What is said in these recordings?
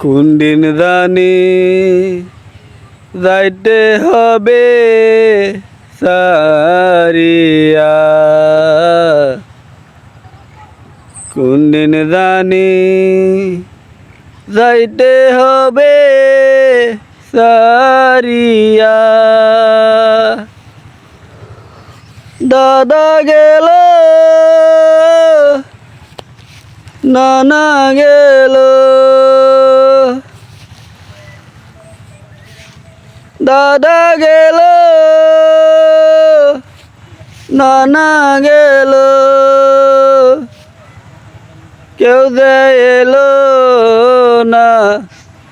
কোন দিন জানি যাইতে হবে সারিয়া। কোন দিন জানি যাইতে হবে সারিয়া। দাদা গেল, নানা গেল। দাদা গেল নানা গেল কেউ এলো না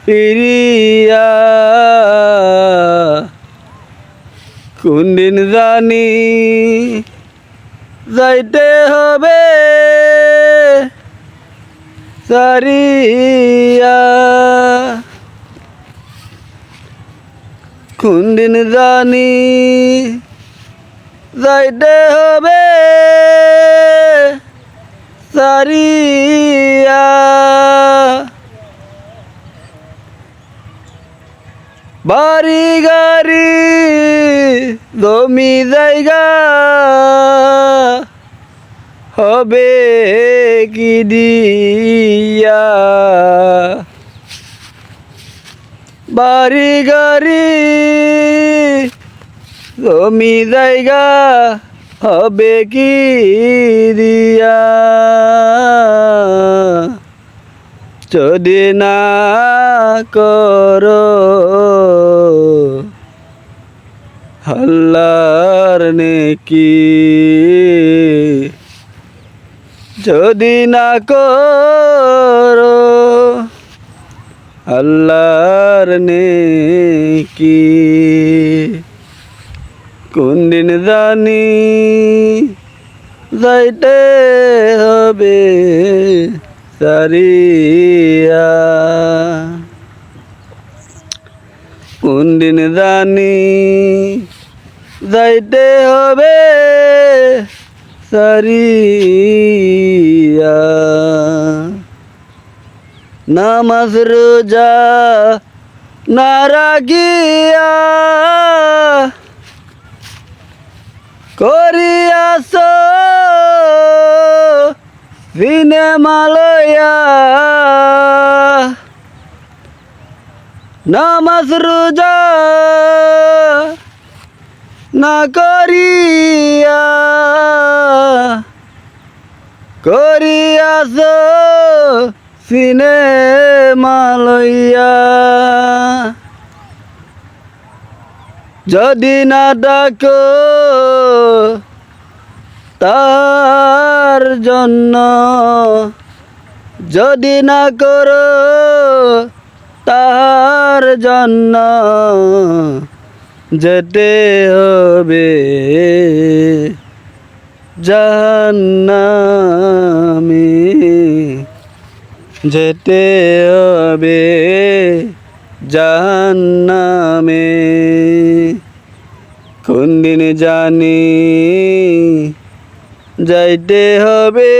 ফিরিয়া। কোন দিন জানি যাইতে হবে সারিয়া। কোন জানি যাইতে হবে সারিয়া। বাড়ি গাড়ি জমি জায়গা হবে কি দিয়া? বাড়ি গাড়ি, জমি জায়গা হবে কি দিয়া? যদি না করো, আল্লাহর নেকি। যদি না করো আল্লাহর নেকি। কোন দিন জানি যাইতে হবে সারিয়া। কোন দিন জানি যাইতে হবে সারিয়া। নামাজ রোজা না রাখিয়া করিয়াছ সিনেমা লইয়া নামাজ রোজা না করিয়া করিয়াছ সিনেমা লইয়া। যদি না ডাকো তার জন্য, যদি না করো তার জন্য যেতে হবে। জাহান্নামে। যেতে হবে জাহান্নামে। কোন দিন জানি যাইতে হবে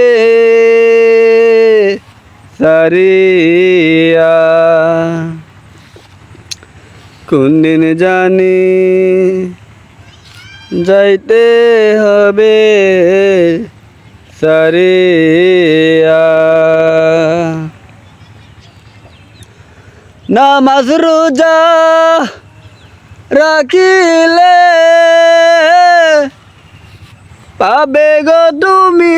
সারিয়া। কোন দিন জানি যাইতে হবে সারিয়া। নামাজ রোজা রাখিলে পাবে গো তুমি।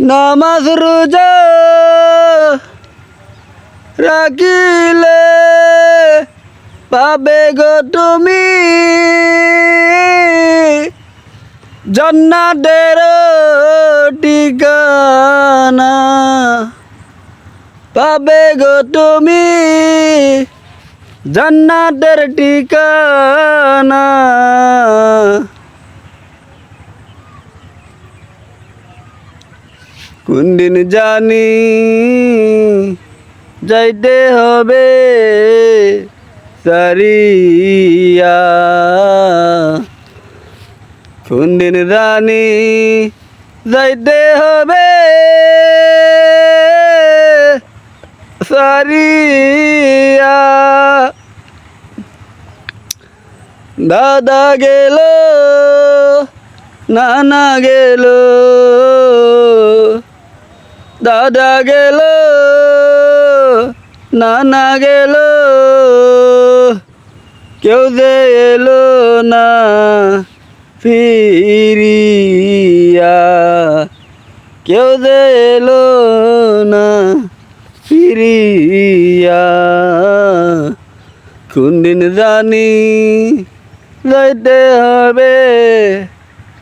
নামাজ রোজা রাখিলে পাবে গো তুমি। জন্নাতের ঠিকানা পাবে গো তুমি। জান্নাতের ঠিকানা। কোন দিন জানি যাইতে হবে সারিয়া। কোন দিন জানি যাইতে হবে। সারিয়া। দাদা গেল, নানা গেল। দাদা গেল, নানা গেল। কেউ যে এলো না। ফিরিয়া কেউ যে এলো না ফিরিয়া। কোন দিন জানি যাইতে হবে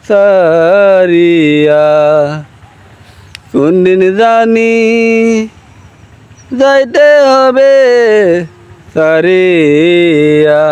সারিয়া। কোন দিন জানি যাইতে হবে সারিয়া।